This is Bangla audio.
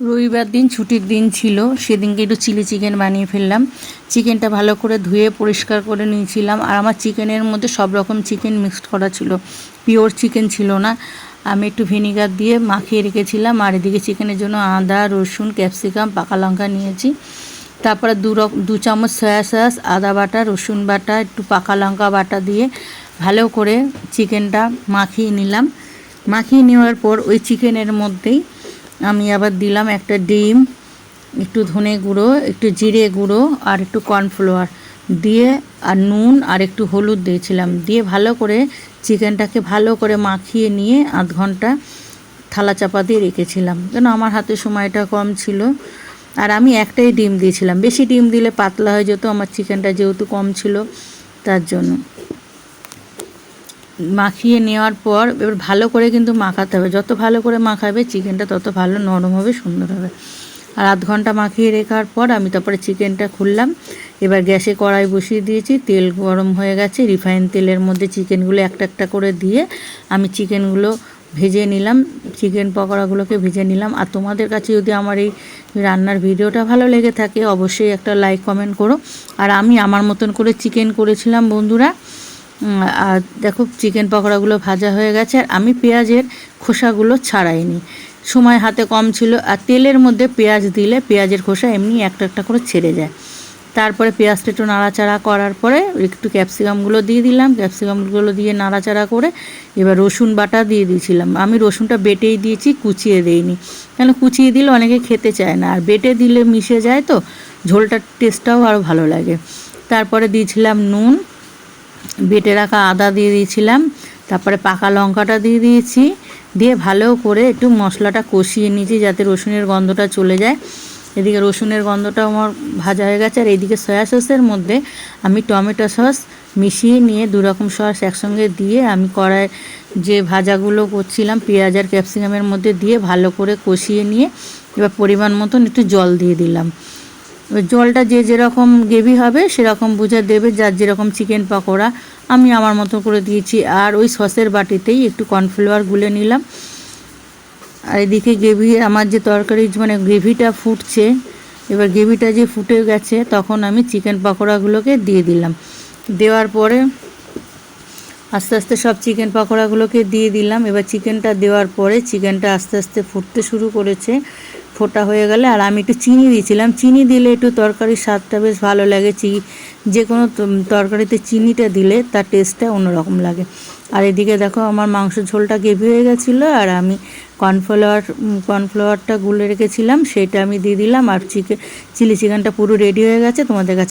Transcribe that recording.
রবিবার দিন, ছুটির দিন ছিল। সেদিনকে একটু চিলি চিকেন বানিয়ে ফেললাম। চিকেনটা ভালো করে ধুয়ে পরিষ্কার করে নিয়েছিলাম। আর আমার চিকেনের মধ্যে সব রকম চিকেন মিক্সড করা ছিল। পিওর চিকেন ছিল না। আমি একটু ভিনিগার দিয়ে মাখিয়ে রেখেছিলাম। আর এদিকে চিকেনের জন্য আদা, রসুন, ক্যাপসিকাম, পাকা লঙ্কা নিয়েছি। তারপরে দু দু চামচ সয়া সস আদা বাটা, রসুন বাটা, একটু পাকা লঙ্কা বাটা দিয়ে ভালো করে চিকেনটা মাখিয়ে নিলাম। মাখিয়ে নেওয়ার পর ওই চিকেনের মধ্যেই আমি আবার দিলাম একটা ডিম, একটু ধনে গুঁড়ো, একটু জিরে গুঁড়ো আর একটু কর্নফ্লাওয়ার দিয়ে আর নুন আর একটু হলুদ দিয়েছিলাম। দিয়ে ভালো করে চিকেনটাকে ভালো করে মাখিয়ে নিয়ে আধ ঘণ্টা থালা চাপা দিয়ে রেখেছিলাম। কেন আমার হাতে সময়টা কম ছিল। আর আমি একটাই ডিম দিয়েছিলাম। বেশি ডিম দিলে পাতলা হয়ে যেত, আমার চিকেনটা যেহেতু কম ছিল তার জন্য। মাখিয়ে নেওয়ার পর এবার ভালো করে কিন্তু মাখাতে হবে। যত ভালো করে মাখাবে, চিকেনটা তত ভালো নরম হবে, সুন্দর হবে। আর আধ ঘণ্টা মাখিয়ে রেখার পর আমি তারপরে চিকেনটা খুললাম। এবার গ্যাসে কড়াই বসিয়ে দিয়েছি। তেল গরম হয়ে গেছে। রিফাইন তেলের মধ্যে চিকেনগুলো একটা একটা করে দিয়ে আমি চিকেনগুলো ভেজে নিলাম। চিকেন পকোড়াগুলোকে ভেজে নিলাম। আর তোমাদের কাছে যদি আমার এই রান্নার ভিডিওটা ভালো লেগে থাকে, অবশ্যই একটা লাইক, কমেন্ট করো। আর আমি আমার মতন করে চিকেন করেছিলাম, বন্ধুরা। আর দেখো, চিকেন পকোড়াগুলো ভাজা হয়ে গেছে, আর আমি পেঁয়াজের খোসাগুলো ছাড়াইনি। সময় হাতে কম ছিল, আর তেলের মধ্যে পেঁয়াজ দিলে পেঁয়াজের খোসা এমনি একটা একটা করে ছেড়ে যায়। তারপরে পেঁয়াজটা একটু নাড়াচাড়া করার পরে একটু ক্যাপসিকামগুলো দিয়ে দিলাম, ক্যাপসিকামগুলো দিয়ে নাড়াচাড়া করে এবার রসুন বাটা দিয়ে দিয়েছিলাম। আমি রসুনটা বেটেই দিয়েছি, কুচিয়ে দেইনি। কেন, কুচিয়ে দিলে অনেকে খেতে চায় না, আর বেটে দিলে মিশে যায় তো, ঝোলটার টেস্টটাও আরও ভালো লাগে। তারপরে দিয়েছিলাম নুন বেটে রাখা আদা দিয়ে দিয়েছিলাম, তারপরে পাকা লঙ্কাটা দিয়ে দিয়েছি, দিয়ে ভালো করে একটু মশলাটা কষিয়ে নিয়েছি যাতে রসুনের গন্ধটা চলে যায়। এদিকে রসুনের গন্ধটা আমার ভাজা হয়ে গেছে, আর এইদিকে সয়া সসের মধ্যে আমি টমেটো সস মিশিয়ে নিয়ে দু রকম সস একসঙ্গে দিয়ে আমি কড়াই যে ভাজাগুলো করছিলাম, পেঁয়াজ আর ক্যাপসিকামের মধ্যে দিয়ে ভালো করে কষিয়ে নিয়ে এবার পরিমাণ মতন একটু জল দিয়ে দিলাম। এবার জলটা যে যেরকম গ্রেভি হবে, সেরকম বুঝে দেবে যার যেরকম চিকেন পকোড়া। আমি আমার মতো করে দিয়েছি, আর ওই সসের বাটিতেই একটু কর্নফ্লাওয়ার গুলে নিলাম। আর এদিকে গ্রেভি, আমার যে তরকারি মানে গ্রেভিটা ফুটছে, এবার গ্রেভিটা যে ফুটে গেছে, তখন আমি চিকেন পকোড়াগুলোকে দিয়ে দিলাম। দেওয়ার পরে আস্তে আস্তে সব চিকেন পকোড়াগুলোকে দিয়ে দিলাম। এবার চিকেনটা দেওয়ার পরে চিকেনটা আস্তে আস্তে ফুটতে শুরু করেছে। ফোটা হয়ে গেলে আর আমি একটু চিনি দিয়েছিলাম। চিনি দিলে একটু তরকারির স্বাদটা বেশ ভালো লাগে। চি, যে কোনো তরকারিতে চিনিটা দিলে তার টেস্টটা অন্যরকম লাগে। আর এদিকে দেখো আমার মাংস ঝোলটা গেভি হয়ে গেছিল আর আমি কর্নফ্লাওয়ার কর্নফ্লাওয়ারটা গুলে রেখেছিলাম। সেটা আমি দিয়ে দিলাম আর চিকেন চিলি চিকেনটা পুরো রেডি হয়ে গেছে। তোমাদের কাছে